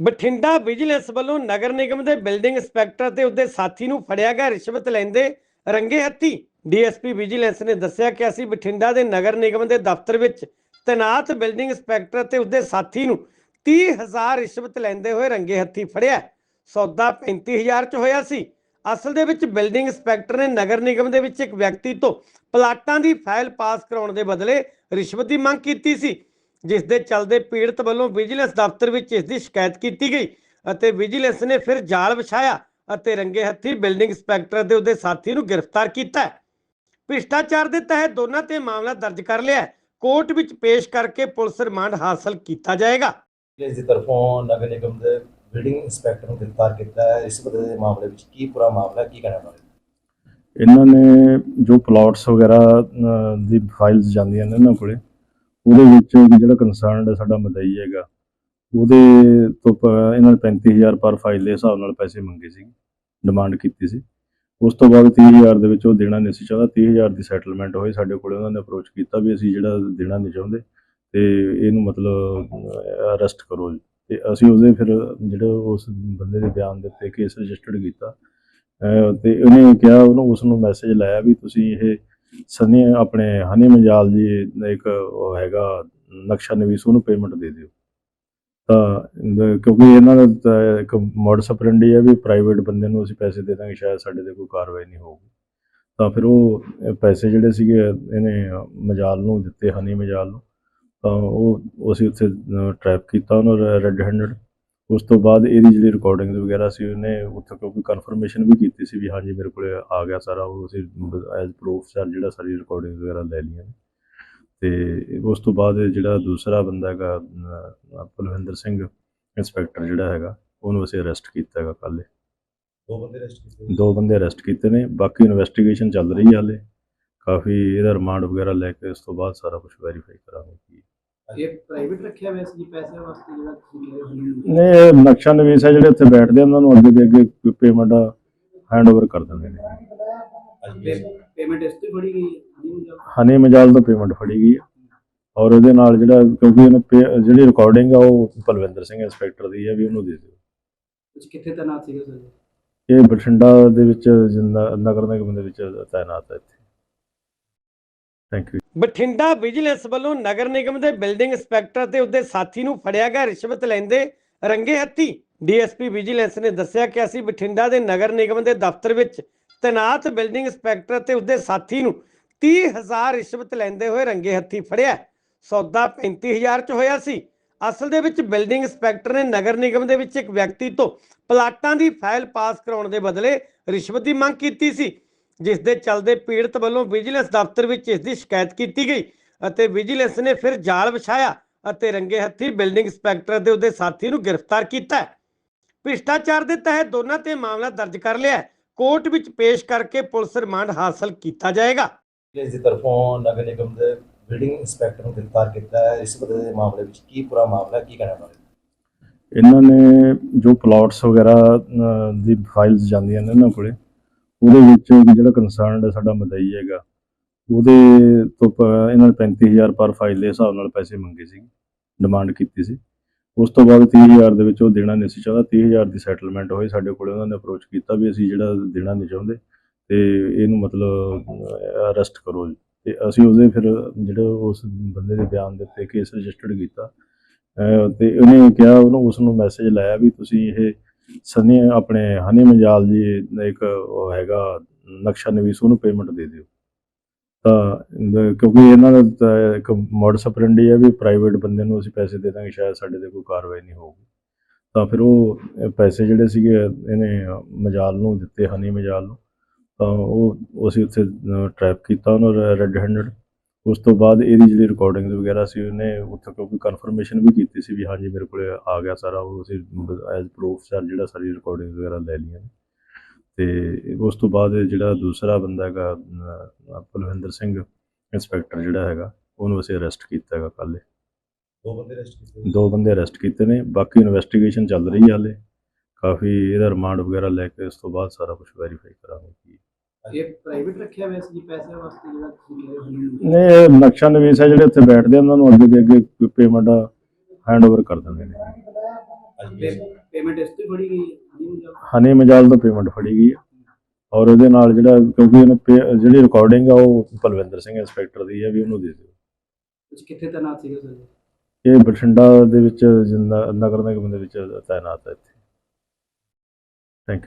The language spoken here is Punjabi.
ਬਠਿੰਡਾ ਵਿਜੀਲੈਂਸ ਵੱਲੋਂ ਨਗਰ ਨਿਗਮ ਦੇ ਬਿਲਡਿੰਗ ਇੰਸਪੈਕਟਰ ਤੇ ਉਹਦੇ ਸਾਥੀ ਨੂੰ ਫੜਿਆ ਗਿਆ ਰਿਸ਼ਵਤ ਲੈਂਦੇ ਰੰਗੇ ਹੱਥੀ। ਡੀਐਸਪੀ ਵਿਜੀਲੈਂਸ ਨੇ ਦੱਸਿਆ ਕਿ ਅਸੀਂ ਬਠਿੰਡਾ ਦੇ ਨਗਰ ਨਿਗਮ ਦੇ ਦਫ਼ਤਰ ਵਿੱਚ ਤੈਨਾਤ ਬਿਲਡਿੰਗ ਇੰਸਪੈਕਟਰ ਤੇ ਉਹਦੇ ਸਾਥੀ ਨੂੰ 30000 ਰਿਸ਼ਵਤ ਲੈਂਦੇ ਹੋਏ ਰੰਗੇ ਹੱਥੀ ਫੜਿਆ। ਸੌਦਾ 35000 ਚ ਹੋਇਆ ਸੀ। ਅਸਲ ਦੇ ਵਿੱਚ ਬਿਲਡਿੰਗ ਇੰਸਪੈਕਟਰ ਨੇ ਨਗਰ ਨਿਗਮ ਦੇ ਵਿੱਚ ਇੱਕ ਵਿਅਕਤੀ ਤੋਂ ਪਲਾਟਾਂ ਦੀ ਫਾਈਲ ਪਾਸ ਕਰਾਉਣ ਦੇ ਬਦਲੇ ਰਿਸ਼ਵਤ ਦੀ ਮੰਗ ਕੀਤੀ ਸੀ। ਜਿਸ ਦੇ ਚੱਲਦੇ ਪੀੜਤ ਵੱਲੋਂ ਵਿਜੀਲੈਂਸ ਦਫ਼ਤਰ ਵਿੱਚ ਇਸ ਦੀ ਸ਼ਿਕਾਇਤ ਕੀਤੀ ਗਈ ਅਤੇ ਵਿਜੀਲੈਂਸ ਨੇ ਫਿਰ ਜਾਲ ਵਿਛਾਇਆ ਅਤੇ ਰੰਗੇ ਹੱਥੀ ਬਿਲਡਿੰਗ ਇੰਸਪੈਕਟਰ ਦੇ ਉਹਦੇ ਸਾਥੀ ਨੂੰ ਗ੍ਰਿਫਤਾਰ ਕੀਤਾ ਹੈ। ਭ੍ਰਿਸ਼ਟਾਚਾਰ ਦੇ ਤਹਿਤ ਦੋਨਾਂ ਤੇ ਮਾਮਲਾ ਦਰਜ ਕਰ ਲਿਆ ਹੈ। ਕੋਰਟ ਵਿੱਚ ਪੇਸ਼ ਕਰਕੇ ਪੁਲਿਸ ਰਿਮਾਂਡ ਹਾਸਲ ਕੀਤਾ ਜਾਏਗਾ ਪੁਲਿਸ ਦੀ ਤਰਫੋਂ ਨਗਰ ਨਿਗਮ ਦੇ ਬਿਲਡਿੰਗ ਇੰਸਪੈਕਟਰ ਨੂੰ ਗ੍ਰਿਫਤਾਰ ਕੀਤਾ ਹੈ ਇਸ ਦੇ ਮਾਮਲੇ ਵਿੱਚ ਕੀ ਪੂਰਾ ਮਾਮਲਾ ਕੀ ਕਹਿਣਾ ਬਾਰੇ ਇਹਨਾਂ ਨੇ ਜੋ ਪਲਾਟਸ ਵਗੈਰਾ ਦੀ ਫਾਈਲਸ ਜਾਂਦੀਆਂ ਨੇ ਇਹਨਾਂ ਕੋਲੇ ਉਹਦੇ ਵਿੱਚ ਜਿਹੜਾ ਕੰਸਰਨਡ ਸਾਡਾ ਮਦਈ ਹੈਗਾ, ਉਹਦੇ ਤੋਂ ਪ- ਇਹਨਾਂ ਨੇ 35000 ਪਰ ਫਾਈਲ ਦੇ ਹਿਸਾਬ ਨਾਲ ਪੈਸੇ ਮੰਗੇ ਸੀ ਡਿਮਾਂਡ ਕੀਤੀ ਸੀ। ਉਸ ਤੋਂ ਬਾਅਦ 30000 ਦੇ ਵਿੱਚ ਉਹ ਦੇਣਾ ਨਹੀਂ ਸੀ ਚਾਹੁੰਦਾ 30000 ਦੀ ਸੈਟਲਮੈਂਟ ਹੋਈ ਸਾਡੇ ਕੋਲੇ, ਉਹਨਾਂ ਨੇ ਅਪਰੋਚ ਕੀਤਾ ਵੀ ਅਸੀਂ ਜਿਹੜਾ ਦੇਣਾ ਨਹੀਂ ਚਾਹੁੰਦੇ, ਤੇ ਇਹਨੂੰ ਮਤਲਬ ਅਰੈਸਟ ਕਰੋ ਜੀ। ਤੇ ਅਸੀਂ ਉਹਦੇ ਫਿਰ ਜਿਹੜਾ ਉਸ ਬੰਦੇ ਦੇ ਬਿਆਨ ਦੇ ਉੱਤੇ ਕੇਸ ਰਜਿਸਟਰਡ ਕੀਤਾ। ਅਹ ਤੇ ਉਹਨੇ ਕਿਹਾ, ਉਹਨੂੰ ਉਸ ਨੂੰ ਮੈਸੇਜ ਲਾਇਆ ਵੀ ਤੁਸੀਂ ਇਹ ਸਨੀ ਆਪਣੇ ਹਨੀ ਮਜਾਲ ਜੀ ਦਾ ਇੱਕ ਉਹ ਹੈਗਾ, ਨਕਸ਼ਾ ਨਵੀਸ, ਉਹਨੂੰ ਪੇਮੈਂਟ ਦੇ ਦਿਓ। ਤਾਂ ਕਿਉਂਕਿ ਇਹਨਾਂ ਦਾ ਤਾਂ ਇੱਕ ਮੋਡਸ ਆਪਰੈਂਡੀ ਹੈ ਵੀ ਪ੍ਰਾਈਵੇਟ ਬੰਦੇ ਨੂੰ ਅਸੀਂ ਪੈਸੇ ਦੇ ਦਾਂਗੇ, ਸ਼ਾਇਦ ਸਾਡੇ ਤੇ ਕੋਈ ਕਾਰਵਾਈ ਨਹੀਂ ਹੋਊਗੀ। ਤਾਂ ਫਿਰ ਉਹ ਪੈਸੇ ਜਿਹੜੇ ਸੀਗੇ, ਇਹਨੇ ਮਜਾਲ ਨੂੰ ਦਿੱਤੇ, ਹਨੀ ਮਜਾਲ ਨੂੰ। ਤਾਂ ਉਹ ਅਸੀਂ ਉੱਥੇ ਟਰੈਪ ਕੀਤਾ, ਉਹਨੂੰ ਰੈੱਡ ਹੈਂਡਡ ਉਸ ਤੋਂ ਬਾਅਦ ਇਹਦੀ ਜਿਹੜੀ ਰਿਕਾਰਡਿੰਗ ਵਗੈਰਾ ਸੀ ਉਹਨੇ ਉੱਥੇ ਕਿਉਂਕਿ ਕਨਫਰਮੇਸ਼ਨ ਵੀ ਕੀਤੀ ਸੀ ਵੀ ਹਾਂਜੀ ਮੇਰੇ ਕੋਲੇ ਆ ਗਿਆ ਸਾਰਾ ਉਹ ਅਸੀਂ ਐਜ਼ ਪ੍ਰੂਫ ਸਰ ਜਿਹੜਾ ਸਾਰੀ ਰਿਕਾਰਡਿੰਗ ਵਗੈਰਾ ਲੈ ਲਈਆਂ ਤੇ ਉਸ ਤੋਂ ਬਾਅਦ ਜਿਹੜਾ ਦੂਸਰਾ ਬੰਦਾ ਹੈਗਾ ਕੁਲਵਿੰਦਰ ਸਿੰਘ ਇੰਸਪੈਕਟਰ ਜਿਹੜਾ ਹੈਗਾ ਉਹਨੂੰ ਅਸੀਂ ਅਰੈਸਟ ਕੀਤਾ ਹੈਗਾ ਕੱਲ੍ਹ। ਦੋ ਬੰਦੇ ਅਰੈਸਟ ਕੀਤੇ ਦੋ ਬੰਦੇ ਅਰੈਸਟ ਕੀਤੇ ਨੇ ਬਾਕੀ ਇਨਵੈਸਟੀਗੇਸ਼ਨ ਚੱਲ ਰਹੀ ਹੈ ਹਾਲੇ। ਕਾਫੀ ਇਹਦਾ ਰਿਮਾਂਡ ਵਗੈਰਾ ਲੈ ਕੇ ਉਸ ਤੋਂ ਬਾਅਦ ਸਾਰਾ ਕੁਝ ਵੈਰੀਫਾਈ ਕਰਾਂਗੇ। ਕੀ ਇਹ ਪ੍ਰਾਈਵੇਟ ਰੱਖਿਆ ਹੋਇਆ ਸੀ ਜੀ ਪੈਸੇ ਵਾਸਤੇ ਜਿਹੜਾ ਤੁਸੀਂ ਕਹਿ ਰਹੇ ਹੋ? ਨੇ ਇਹ ਨਕਸ਼ਾ ਨਵੀਸ ਹੈ ਜਿਹੜੇ ਉੱਥੇ ਬੈਠਦੇ ਆ, ਉਹਨਾਂ ਨੂੰ ਅੱਗੇ ਦੇ ਅੱਗੇ ਪੇਮੈਂਟ ਹੈਂਡ ਓਵਰ ਕਰ ਦਿੰਦੇ ਨੇ। ਅੱਜ ਪੇਮੈਂਟ ਇਸ ਤੋਂ ਹੀ ਫੜੀ ਗਈ ਹੈ? ਹਾਂਜੀ ਪੰਜਾਬ ਹਨੀ ਮਜਾਲ ਤੋਂ ਪੇਮੈਂਟ ਫੜੀ ਗਈ ਹੈ। ਔਰ ਉਹਦੇ ਨਾਲ ਜਿਹੜਾ ਕਿਉਂਕਿ ਇਹਨੇ ਪੇ- ਜਿਹੜੀ ਰਿਕਾਰਡਿੰਗ ਆ ਉਹ ਪਲਵਿੰਦਰ ਸਿੰਘ ਇੰਸਪੈਕਟਰ ਦੀ ਹੈ ਵੀ ਉਹਨੂੰ ਦੇ ਦਿਓ। ਤੁਸੀਂ ਕਿੱਥੇ ਤੈਨਾਤ ਸੀਗੇ ਸਰ? ਇਹ ਬਠਿੰਡਾ ਦੇ ਵਿੱਚ ਜਿੰਨਾ ਨਗਰ ਨਿਗਮ ਦੇ ਵਿੱਚ ਤਾਇਨਾਤ ਹੈ ਇੱਥੇ। ਥੈਂਕ ਯੂ ਬਠਿੰਡਾ ਵਿਜੀਲੈਂਸ ਵੱਲੋਂ ਨਗਰ ਨਿਗਮ ਦੇ ਬਿਲਡਿੰਗ ਇੰਸਪੈਕਟਰ ਤੇ ਉਹਦੇ ਸਾਥੀ ਨੂੰ ਫੜਿਆ ਗਿਆ ਰਿਸ਼ਵਤ ਲੈਂਦੇ ਰੰਗੇ ਹੱਥੀ। ਡੀਐਸਪੀ ਵਿਜੀਲੈਂਸ ਨੇ ਦੱਸਿਆ ਕਿ ਅਸੀਂ ਬਠਿੰਡਾ ਦੇ ਨਗਰ ਨਿਗਮ ਦੇ ਦਫ਼ਤਰ ਵਿੱਚ ਤੈਨਾਤ ਬਿਲਡਿੰਗ ਇੰਸਪੈਕਟਰ ਤੇ ਉਹਦੇ ਸਾਥੀ ਨੂੰ 30000 ਰਿਸ਼ਵਤ ਲੈਂਦੇ ਹੋਏ ਰੰਗੇ ਹੱਥੀ ਫੜਿਆ। ਸੌਦਾ 35000 ਚ ਹੋਇਆ ਸੀ। ਅਸਲ ਦੇ ਵਿੱਚ ਬਿਲਡਿੰਗ ਇੰਸਪੈਕਟਰ ਨੇ ਨਗਰ ਨਿਗਮ ਦੇ ਵਿੱਚ ਇੱਕ ਵਿਅਕਤੀ ਤੋਂ ਪਲਾਟਾਂ ਦੀ ਫਾਈਲ ਪਾਸ ਕਰਾਉਣ ਦੇ ਬਦਲੇ ਰਿਸ਼ਵਤ ਦੀ ਮੰਗ ਕੀਤੀ ਸੀ। ਜਿਸ ਦੇ ਚੱਲਦੇ ਪੀੜਤ ਵੱਲੋਂ ਵਿਜੀਲੈਂਸ ਦਫ਼ਤਰ ਵਿੱਚ ਇਸ ਦੀ ਸ਼ਿਕਾਇਤ ਕੀਤੀ ਗਈ ਅਤੇ ਵਿਜੀਲੈਂਸ ਨੇ ਫਿਰ ਜਾਲ ਵਿਛਾਇਆ ਅਤੇ ਰੰਗੇ ਹੱਥੀ ਬਿਲਡਿੰਗ ਇੰਸਪੈਕਟਰ ਦੇ ਉਹਦੇ ਸਾਥੀ ਨੂੰ ਗ੍ਰਿਫਤਾਰ ਕੀਤਾ ਹੈ। ਭ੍ਰਿਸ਼ਟਾਚਾਰ ਦੇ ਤਹਿਤ ਦੋਨਾਂ ਤੇ ਮਾਮਲਾ ਦਰਜ ਕਰ ਲਿਆ ਹੈ। ਕੋਰਟ ਵਿੱਚ ਪੇਸ਼ ਕਰਕੇ ਪੁਲਿਸ ਰਿਮਾਂਡ ਹਾਸਲ ਕੀਤਾ ਜਾਏਗਾ ਪੁਲਿਸ ਦੀ ਤਰਫੋਂ ਨਗਰ ਨਿਗਮ ਦੇ ਬਿਲਡਿੰਗ ਇੰਸਪੈਕਟਰ ਨੂੰ ਗ੍ਰਿਫਤਾਰ ਕੀਤਾ ਹੈ ਇਸ ਦੇ ਮਾਮਲੇ ਵਿੱਚ ਕੀ ਪੂਰਾ ਮਾਮਲਾ ਕੀ ਕਹਿਣਾ ਬਾਰੇ ਇਹਨਾਂ ਨੇ ਜੋ ਪਲਾਟਸ ਵਗੈਰਾ ਦੀ ਫਾਈਲਸ ਜਾਂਦੀਆਂ ਨੇ ਇਹਨਾਂ ਕੋਲੇ ਉਹਦੇ ਵਿੱਚ ਜਿਹੜਾ ਕੰਸਰਨਡ ਸਾਡਾ ਮਦਈ ਹੈਗਾ, ਉਹਦੇ ਤੋਂ ਪ- ਇਹਨਾਂ ਨੇ 35000 ਪਰ ਫਾਈਲ ਦੇ ਹਿਸਾਬ ਨਾਲ ਪੈਸੇ ਮੰਗੇ ਸੀ ਡਿਮਾਂਡ ਕੀਤੀ ਸੀ। ਉਸ ਤੋਂ ਬਾਅਦ 30000 ਦੇ ਵਿੱਚ ਉਹ ਦੇਣਾ ਨਹੀਂ ਸੀ ਚਾਹੁੰਦਾ 30000 ਦੀ ਸੈਟਲਮੈਂਟ ਹੋਈ ਸਾਡੇ ਕੋਲੇ, ਉਹਨਾਂ ਨੇ ਅਪਰੋਚ ਕੀਤਾ ਵੀ ਅਸੀਂ ਜਿਹੜਾ ਦੇਣਾ ਨਹੀਂ ਚਾਹੁੰਦੇ, ਤੇ ਇਹਨੂੰ ਮਤਲਬ ਅਰੈਸਟ ਕਰੋ ਜੀ। ਤੇ ਅਸੀਂ ਉਹਦੇ ਫਿਰ ਜਿਹੜਾ ਉਸ ਬੰਦੇ ਦੇ ਬਿਆਨ ਦੇ ਉੱਤੇ ਕੇਸ ਰਜਿਸਟਰਡ ਕੀਤਾ। ਅਹ, ਤੇ ਉਹਨੇ ਕਿਹਾ, ਉਹਨੂੰ ਉਸ ਨੂੰ ਮੈਸੇਜ ਲਾਇਆ ਵੀ ਤੁਸੀਂ ਇਹ ਸਨੀ ਆਪਣੇ ਹਨੀ ਮਜਾਲ ਜੀ ਦਾ ਇੱਕ ਉਹ ਹੈਗਾ, ਨਕਸ਼ਾ ਨਵੀਸ, ਉਹਨੂੰ ਪੇਮੈਂਟ ਦੇ ਦਿਓ। ਤਾਂ ਕਿਉਂਕਿ ਇਹਨਾਂ ਦਾ ਤਾਂ ਇੱਕ ਮੋਡਸ ਆਪਰੈਂਡੀ ਹੈ ਵੀ ਪ੍ਰਾਈਵੇਟ ਬੰਦੇ ਨੂੰ ਅਸੀਂ ਪੈਸੇ ਦੇ ਦਾਂਗੇ, ਸ਼ਾਇਦ ਸਾਡੇ ਤੇ ਕੋਈ ਕਾਰਵਾਈ ਨਹੀਂ ਹੋਊਗੀ। ਤਾਂ ਫਿਰ ਉਹ ਪੈਸੇ ਜਿਹੜੇ ਸੀਗੇ, ਇਹਨੇ ਮਜਾਲ ਨੂੰ ਦਿੱਤੇ, ਹਨੀ ਮਜਾਲ ਨੂੰ। ਤਾਂ ਉਹ ਅਸੀਂ ਉੱਥੇ ਟਰੈਪ ਕੀਤਾ ਉਹਨੂੰ ਰੈੱਡ ਹੈਂਡਡ ਉਸ ਤੋਂ ਬਾਅਦ ਇਹਦੀ ਜਿਹੜੀ ਰਿਕਾਰਡਿੰਗ ਵਗੈਰਾ ਸੀ ਉਹਨੇ ਉੱਥੇ ਕਿਉਂਕਿ ਕਨਫਰਮੇਸ਼ਨ ਵੀ ਕੀਤੀ ਸੀ ਵੀ ਹਾਂਜੀ ਮੇਰੇ ਕੋਲੇ ਆ ਗਿਆ ਸਾਰਾ ਉਹ ਅਸੀਂ ਐਜ਼ ਪ੍ਰੂਫ ਸਰ ਜਿਹੜਾ ਸਾਰੀ ਰਿਕਾਰਡਿੰਗ ਵਗੈਰਾ ਲੈ ਲਈਆਂ ਨੇ। ਤੇ ਉਸ ਤੋਂ ਬਾਅਦ ਜਿਹੜਾ ਦੂਸਰਾ ਬੰਦਾ ਹੈਗਾ ਕੁਲਵਿੰਦਰ ਸਿੰਘ ਇੰਸਪੈਕਟਰ ਜਿਹੜਾ ਹੈਗਾ ਉਹਨੂੰ ਅਸੀਂ ਅਰੈਸਟ ਕੀਤਾ ਹੈਗਾ ਕੱਲ੍ਹ। ਦੋ ਬੰਦੇ ਅਰੈਸਟ ਕੀਤੇ ਦੋ ਬੰਦੇ ਅਰੈਸਟ ਕੀਤੇ ਨੇ ਬਾਕੀ ਇਨਵੈਸਟੀਗੇਸ਼ਨ ਚੱਲ ਰਹੀ ਹੈ ਹਾਲੇ। ਕਾਫੀ ਇਹਦਾ ਰਿਮਾਂਡ ਵਗੈਰਾ ਲੈ ਕੇ ਉਸ ਤੋਂ ਬਾਅਦ ਸਾਰਾ ਕੁਝ ਵੈਰੀਫਾਈ ਕਰਾਂਗੇ ਕੀ ਇਹ ਪ੍ਰਾਈਵੇਟ ਰੱਖਿਆ ਹੋਇਆ ਸੀ ਜੀ ਪੈਸੇ ਵਾਸਤੇ ਜਿਹੜਾ ਤੁਸੀਂ ਕਹਿ ਰਹੇ ਹੋ ਨੇ ਇਹ ਨਕਸ਼ਾ ਨਵੀਸ ਹੈ ਜਿਹੜੇ ਉੱਥੇ ਬੈਠਦੇ ਉਹਨਾਂ ਨੂੰ ਅੱਗੇ ਦੇ ਅੱਗੇ ਪੇਮੈਂਟ ਹੈਂਡ ਓਵਰ ਕਰ ਦਿੰਦੇ ਨੇ। ਪੇਮੈਂਟ ਇਸ ਤੇ ਫੜੀ ਗਈ ਹੈ? ਹਨੀ ਮਜਾਲ ਤੋਂ ਪੇਮੈਂਟ ਫੜੀ ਗਈ ਔਰ ਉਹਦੇ ਨਾਲ ਜਿਹੜਾ ਕਿਉਂਕਿ ਉਹਨੇ ਜਿਹੜੀ ਰਿਕਾਰਡਿੰਗ ਆ ਉਹ ਪਲਵਿੰਦਰ ਸਿੰਘ ਇੰਸਪੈਕਟਰ ਦੀ ਹੈ ਵੀ ਉਹਨੂੰ ਦੇ ਦਿਓ। ਤੁਸੀਂ ਕਿੱਥੇ ਤੈਨਾਤ ਸੀਗੇ ਸਰ? ਇਹ ਬਠਿੰਡਾ ਦੇ ਵਿੱਚ ਜਿੰਦਾ- ਨਗਰ ਨਿਗਮ ਦੇ ਵਿੱਚ ਤਾਇਨਾਤ ਹੈ ਇੱਥੇ। Thank you